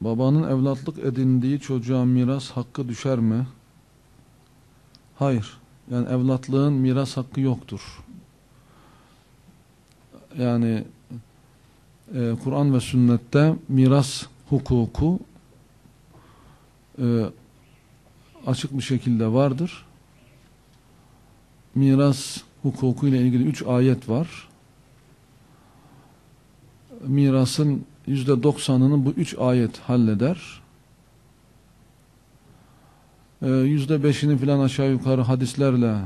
Babanın evlatlık edindiği çocuğa miras hakkı düşer mi? Hayır. Yani evlatlığın miras hakkı yoktur. Yani e, Kur'an ve sünnette miras hukuku e, açık bir şekilde vardır. Miras hukuku ile ilgili üç ayet var. Mirasın yüzde doksanını bu üç ayet halleder. Ee, yüzde beşini filan aşağı yukarı hadislerle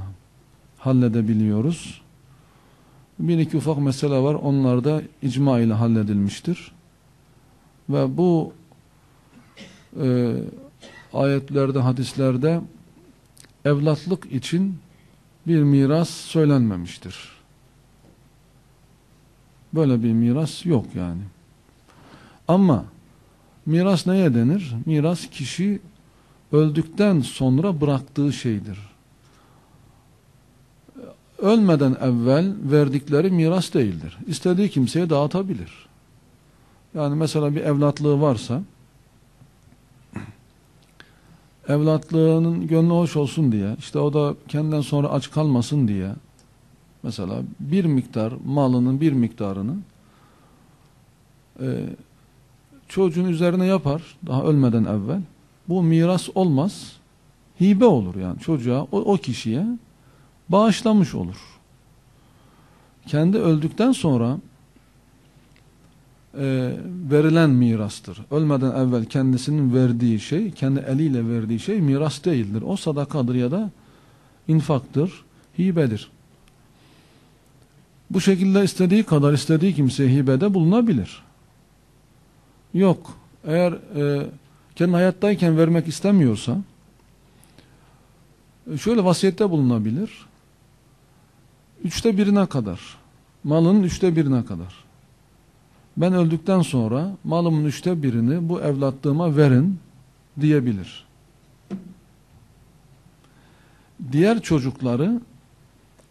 halledebiliyoruz. Bir iki ufak mesele var. Onlar da icma ile halledilmiştir. Ve bu e, ayetlerde, hadislerde evlatlık için bir miras söylenmemiştir. Böyle bir miras yok yani. Ama miras neye denir? Miras kişi öldükten sonra bıraktığı şeydir. Ölmeden evvel verdikleri miras değildir. İstediği kimseye dağıtabilir. Yani mesela bir evlatlığı varsa evlatlığının gönlü hoş olsun diye işte o da kendinden sonra aç kalmasın diye mesela bir miktar malının bir miktarını e, çocuğun üzerine yapar daha ölmeden evvel bu miras olmaz hibe olur yani çocuğa o, o kişiye bağışlamış olur kendi öldükten sonra e, verilen mirastır. Ölmeden evvel kendisinin verdiği şey, kendi eliyle verdiği şey miras değildir. O sadakadır ya da infaktır, hibedir. Bu şekilde istediği kadar istediği kimseye hibede bulunabilir. Yok. Eğer e, kendi hayattayken vermek istemiyorsa e, şöyle vasiyette bulunabilir. Üçte birine kadar. Malın üçte birine kadar ben öldükten sonra malımın üçte birini bu evlatlığıma verin diyebilir. Diğer çocukları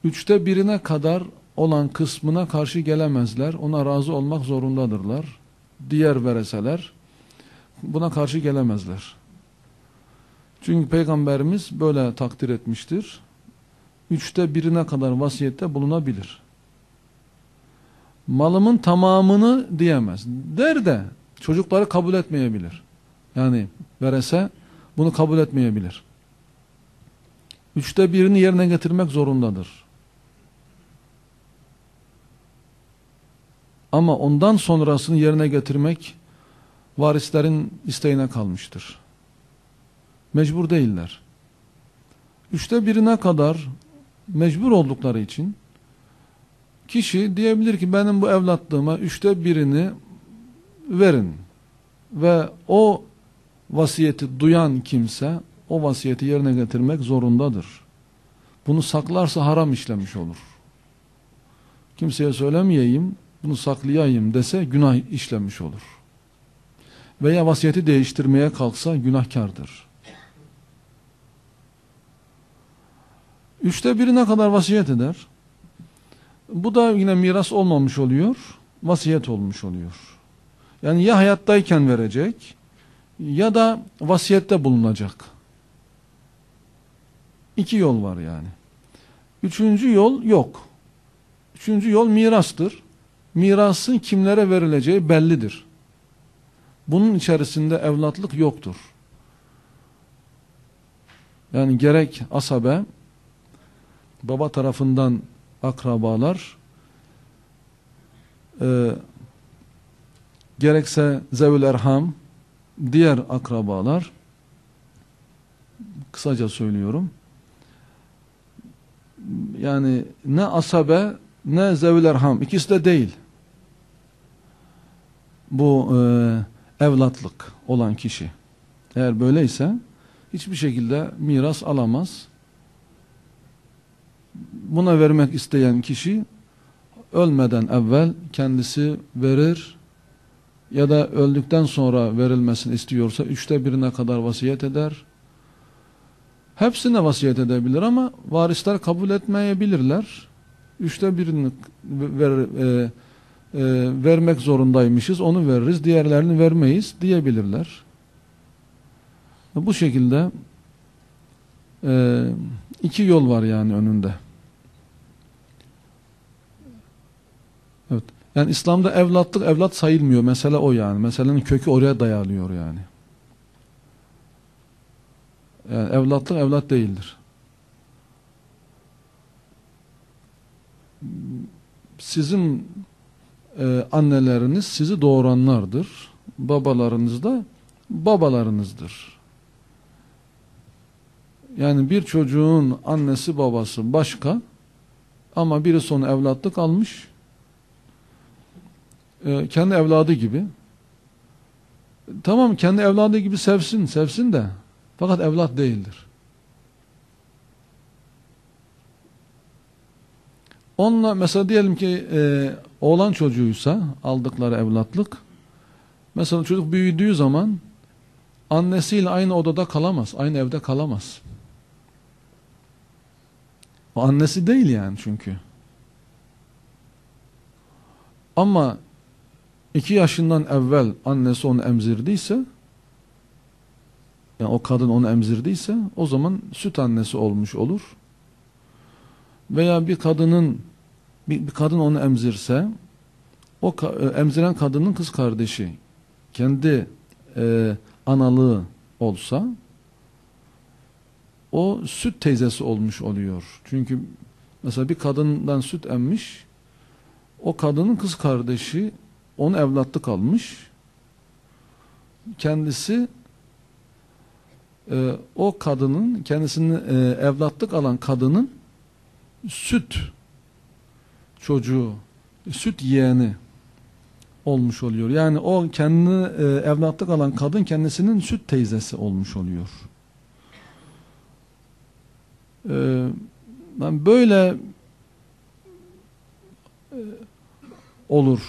üçte birine kadar olan kısmına karşı gelemezler. Ona razı olmak zorundadırlar. Diğer vereseler buna karşı gelemezler. Çünkü Peygamberimiz böyle takdir etmiştir. Üçte birine kadar vasiyette bulunabilir malımın tamamını diyemez. Der de çocukları kabul etmeyebilir. Yani verese bunu kabul etmeyebilir. Üçte birini yerine getirmek zorundadır. Ama ondan sonrasını yerine getirmek varislerin isteğine kalmıştır. Mecbur değiller. Üçte birine kadar mecbur oldukları için Kişi diyebilir ki benim bu evlatlığıma üçte birini verin. Ve o vasiyeti duyan kimse o vasiyeti yerine getirmek zorundadır. Bunu saklarsa haram işlemiş olur. Kimseye söylemeyeyim, bunu saklayayım dese günah işlemiş olur. Veya vasiyeti değiştirmeye kalksa günahkardır. Üçte birine kadar vasiyet eder. Bu da yine miras olmamış oluyor, vasiyet olmuş oluyor. Yani ya hayattayken verecek ya da vasiyette bulunacak. İki yol var yani. Üçüncü yol yok. Üçüncü yol mirastır. Mirasın kimlere verileceği bellidir. Bunun içerisinde evlatlık yoktur. Yani gerek asabe baba tarafından akrabalar e, gerekse zevül erham diğer akrabalar kısaca söylüyorum yani ne asabe ne zevül erham ikisi de değil bu e, evlatlık olan kişi eğer böyleyse hiçbir şekilde miras alamaz buna vermek isteyen kişi ölmeden evvel kendisi verir ya da öldükten sonra verilmesini istiyorsa üçte birine kadar vasiyet eder. Hepsine vasiyet edebilir ama varisler kabul etmeyebilirler. Üçte birini ver, e, vermek zorundaymışız onu veririz diğerlerini vermeyiz diyebilirler. Bu şekilde e, iki yol var yani önünde. Evet. Yani İslam'da evlatlık evlat sayılmıyor. Mesela o yani. Meselenin kökü oraya dayalıyor yani. Yani evlatlık evlat değildir. Sizin e, anneleriniz sizi doğuranlardır. Babalarınız da babalarınızdır. Yani bir çocuğun annesi babası başka ama biri sonu evlatlık almış. E, kendi evladı gibi. Tamam kendi evladı gibi sevsin, sevsin de fakat evlat değildir. Onunla mesela diyelim ki e, oğlan çocuğuysa aldıkları evlatlık mesela çocuk büyüdüğü zaman annesiyle aynı odada kalamaz, aynı evde kalamaz. O annesi değil yani çünkü. Ama iki yaşından evvel annesi onu emzirdiyse yani o kadın onu emzirdiyse o zaman süt annesi olmuş olur. Veya bir kadının bir, bir kadın onu emzirse o e, emziren kadının kız kardeşi kendi e, analığı olsa o süt teyzesi olmuş oluyor. Çünkü mesela bir kadından süt emmiş o kadının kız kardeşi onu evlatlık almış kendisi e, o kadının kendisini e, evlatlık alan kadının süt çocuğu süt yeğeni olmuş oluyor. Yani o kendini e, evlatlık alan kadın kendisinin süt teyzesi olmuş oluyor. Ee, böyle e, olur.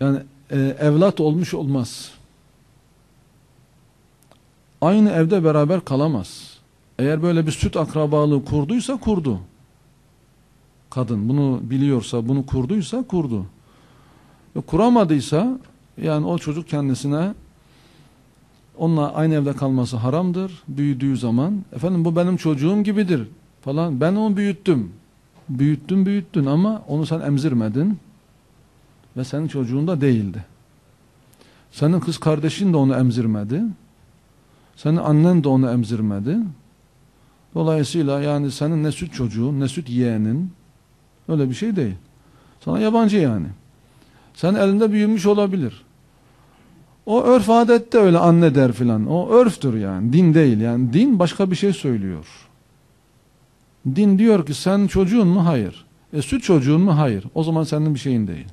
Yani e, evlat olmuş olmaz. Aynı evde beraber kalamaz. Eğer böyle bir süt akrabalığı kurduysa kurdu. Kadın bunu biliyorsa, bunu kurduysa kurdu. Kuramadıysa yani o çocuk kendisine onunla aynı evde kalması haramdır. Büyüdüğü zaman efendim bu benim çocuğum gibidir falan. Ben onu büyüttüm. Büyüttün büyüttün ama onu sen emzirmedin. Ve senin çocuğun da değildi. Senin kız kardeşin de onu emzirmedi. Senin annen de onu emzirmedi. Dolayısıyla yani senin ne süt çocuğun ne süt yeğenin öyle bir şey değil. Sana yabancı yani. Sen elinde büyümüş olabilir. O örf adette öyle anne der filan. O örftür yani. Din değil. Yani din başka bir şey söylüyor. Din diyor ki sen çocuğun mu? Hayır. E süt çocuğun mu? Hayır. O zaman senin bir şeyin değil.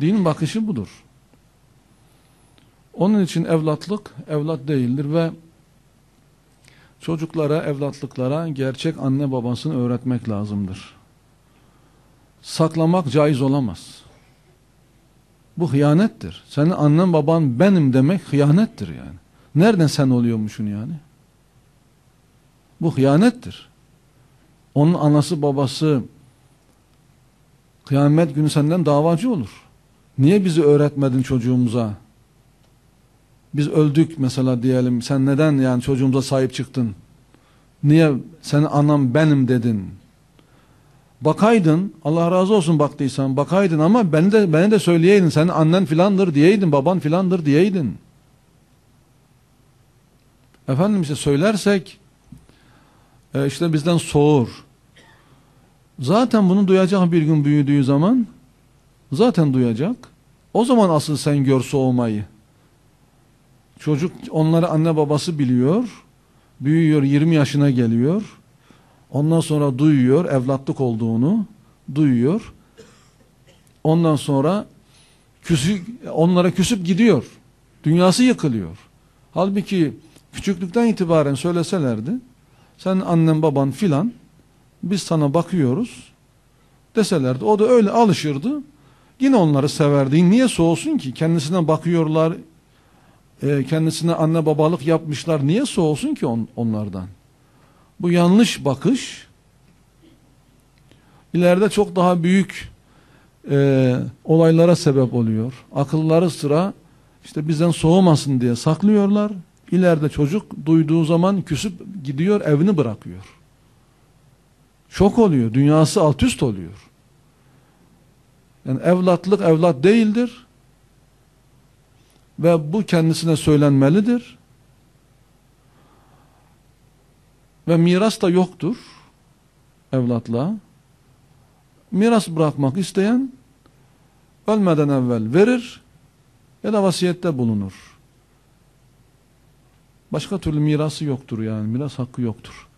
Dinin bakışı budur. Onun için evlatlık evlat değildir ve çocuklara, evlatlıklara gerçek anne babasını öğretmek lazımdır saklamak caiz olamaz. Bu hıyanettir. Senin annen baban benim demek hıyanettir yani. Nereden sen oluyormuşsun yani? Bu hıyanettir. Onun anası babası kıyamet günü senden davacı olur. Niye bizi öğretmedin çocuğumuza? Biz öldük mesela diyelim. Sen neden yani çocuğumuza sahip çıktın? Niye senin anam benim dedin? Bakaydın, Allah razı olsun baktıysan, bakaydın ama beni de, beni de söyleyeydin, sen annen filandır diyeydin, baban filandır diyeydin. Efendim işte söylersek, e, işte bizden soğur. Zaten bunu duyacak bir gün büyüdüğü zaman, zaten duyacak. O zaman asıl sen gör soğumayı. Çocuk onları anne babası biliyor, büyüyor, 20 yaşına geliyor. Ondan sonra duyuyor evlatlık olduğunu, duyuyor. Ondan sonra küsü, onlara küsüp gidiyor. Dünyası yıkılıyor. Halbuki küçüklükten itibaren söyleselerdi, sen annen baban filan, biz sana bakıyoruz deselerdi. O da öyle alışırdı. Yine onları severdi. Niye soğusun ki? Kendisine bakıyorlar, e, kendisine anne babalık yapmışlar. Niye soğusun ki on, onlardan? Bu yanlış bakış ileride çok daha büyük e, olaylara sebep oluyor. Akılları sıra işte bizden soğumasın diye saklıyorlar. İleride çocuk duyduğu zaman küsüp gidiyor evini bırakıyor. Şok oluyor. Dünyası alt üst oluyor. Yani evlatlık evlat değildir. Ve bu kendisine söylenmelidir. Ve miras da yoktur evlatlığa. Miras bırakmak isteyen ölmeden evvel verir ya da vasiyette bulunur. Başka türlü mirası yoktur yani. Miras hakkı yoktur.